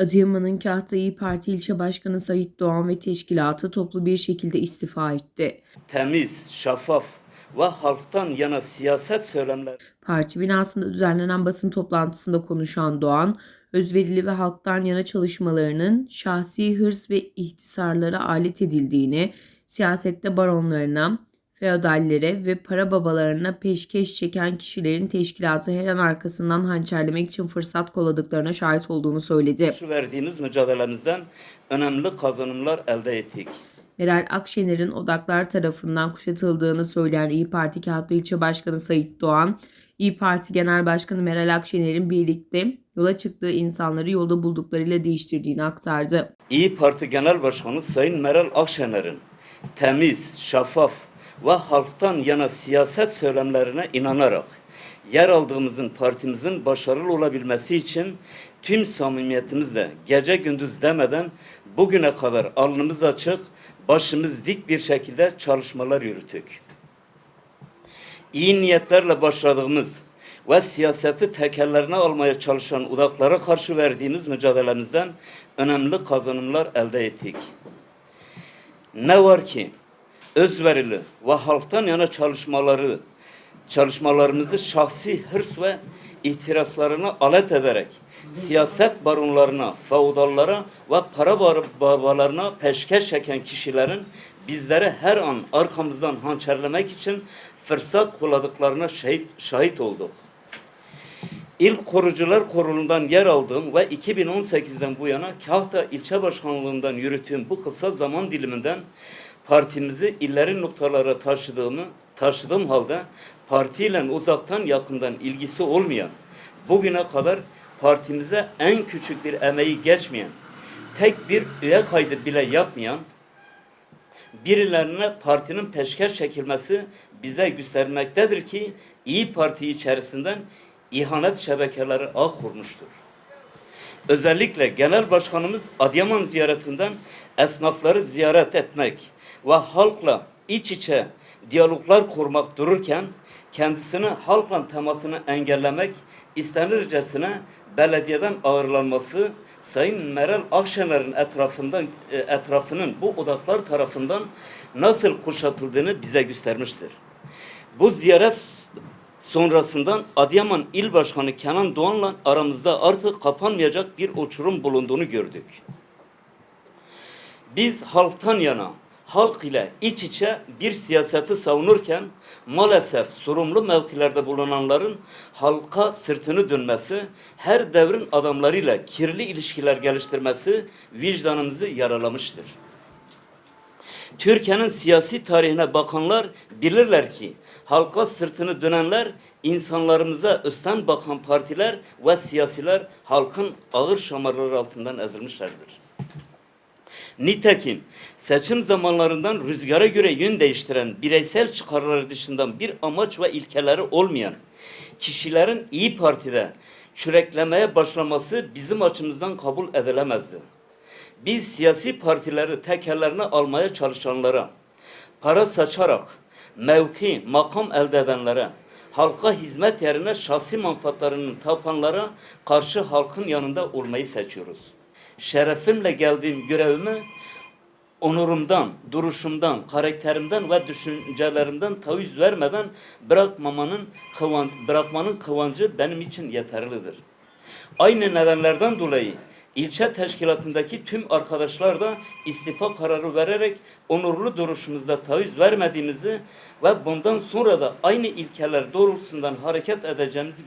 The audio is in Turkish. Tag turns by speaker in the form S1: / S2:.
S1: Adıyaman'ın Kahta İyi Parti İlçe Başkanı Sait Doğan ve teşkilatı toplu bir şekilde istifa etti.
S2: temiz, şeffaf ve halktan yana siyaset söylemler
S1: Parti binasında düzenlenen basın toplantısında konuşan Doğan, özverili ve halktan yana çalışmalarının şahsi hırs ve ihtisarlara alet edildiğini, siyasette baronlarına, feodallere ve para babalarına peşkeş çeken kişilerin teşkilatı her an arkasından hançerlemek için fırsat kolladıklarına şahit olduğunu söyledi.
S2: şu verdiğimiz mücadelemizden önemli kazanımlar elde ettik.
S1: Meral Akşener'in odaklar tarafından kuşatıldığını söyleyen İyi Parti Kağıtlı İlçe Başkanı Sayit Doğan, İyi Parti Genel Başkanı Meral Akşener'in birlikte yola çıktığı insanları yolda bulduklarıyla değiştirdiğini aktardı.
S2: İyi Parti Genel Başkanı Sayın Meral Akşener'in temiz, şeffaf ve halktan yana siyaset söylemlerine inanarak yer aldığımızın partimizin başarılı olabilmesi için tüm samimiyetimizle gece gündüz demeden bugüne kadar alnımız açık, başımız dik bir şekilde çalışmalar yürüttük. İyi niyetlerle başladığımız ve siyaseti tekerlerine almaya çalışan udaklara karşı verdiğimiz mücadelemizden önemli kazanımlar elde ettik. Ne var ki özverili ve halktan yana çalışmaları çalışmalarımızı şahsi hırs ve ihtiraslarına alet ederek siyaset baronlarına, feodallara ve para babalarına peşkeş çeken kişilerin bizlere her an arkamızdan hançerlemek için fırsat kolladıklarına şahit, şahit olduk. İl Korucular Kurulu'ndan yer aldığım ve 2018'den bu yana Kahta ilçe başkanlığından yürüttüğüm bu kısa zaman diliminden partimizi illerin noktalara taşıdığımı taşıdığım halde partiyle uzaktan yakından ilgisi olmayan, bugüne kadar partimize en küçük bir emeği geçmeyen, tek bir üye kaydı bile yapmayan, birilerine partinin peşkeş çekilmesi bize göstermektedir ki İyi Parti içerisinden ihanet şebekeleri ağ kurmuştur. Özellikle Genel Başkanımız Adıyaman ziyaretinden esnafları ziyaret etmek ve halkla iç içe diyaloglar kurmak dururken kendisini halkla temasını engellemek istenircesine belediyeden ağırlanması Sayın Meral Akşener'in etrafından e, etrafının bu odaklar tarafından nasıl kuşatıldığını bize göstermiştir. Bu ziyaret sonrasından Adıyaman İl Başkanı Kenan Doğan'la aramızda artık kapanmayacak bir uçurum bulunduğunu gördük. Biz halktan yana, halk ile iç içe bir siyaseti savunurken maalesef sorumlu mevkilerde bulunanların halka sırtını dönmesi, her devrin adamlarıyla kirli ilişkiler geliştirmesi vicdanımızı yaralamıştır. Türkiye'nin siyasi tarihine bakanlar bilirler ki halka sırtını dönenler insanlarımıza üstten bakan partiler ve siyasiler halkın ağır şamarları altından ezilmişlerdir. Nitekim seçim zamanlarından rüzgara göre yön değiştiren bireysel çıkarları dışında bir amaç ve ilkeleri olmayan kişilerin iyi Parti'de çüreklemeye başlaması bizim açımızdan kabul edilemezdi. Biz siyasi partileri tekerlerine almaya çalışanlara, para saçarak mevki, makam elde edenlere, halka hizmet yerine şahsi manfaatlarının tapanlara karşı halkın yanında olmayı seçiyoruz. Şerefimle geldiğim görevimi onurumdan, duruşumdan, karakterimden ve düşüncelerimden taviz vermeden bırakmamanın kıvan, bırakmanın kıvancı benim için yeterlidir. Aynı nedenlerden dolayı ilçe teşkilatındaki tüm arkadaşlar da istifa kararı vererek onurlu duruşumuzda taviz vermediğimizi ve bundan sonra da aynı ilkeler doğrultusundan hareket edeceğimizi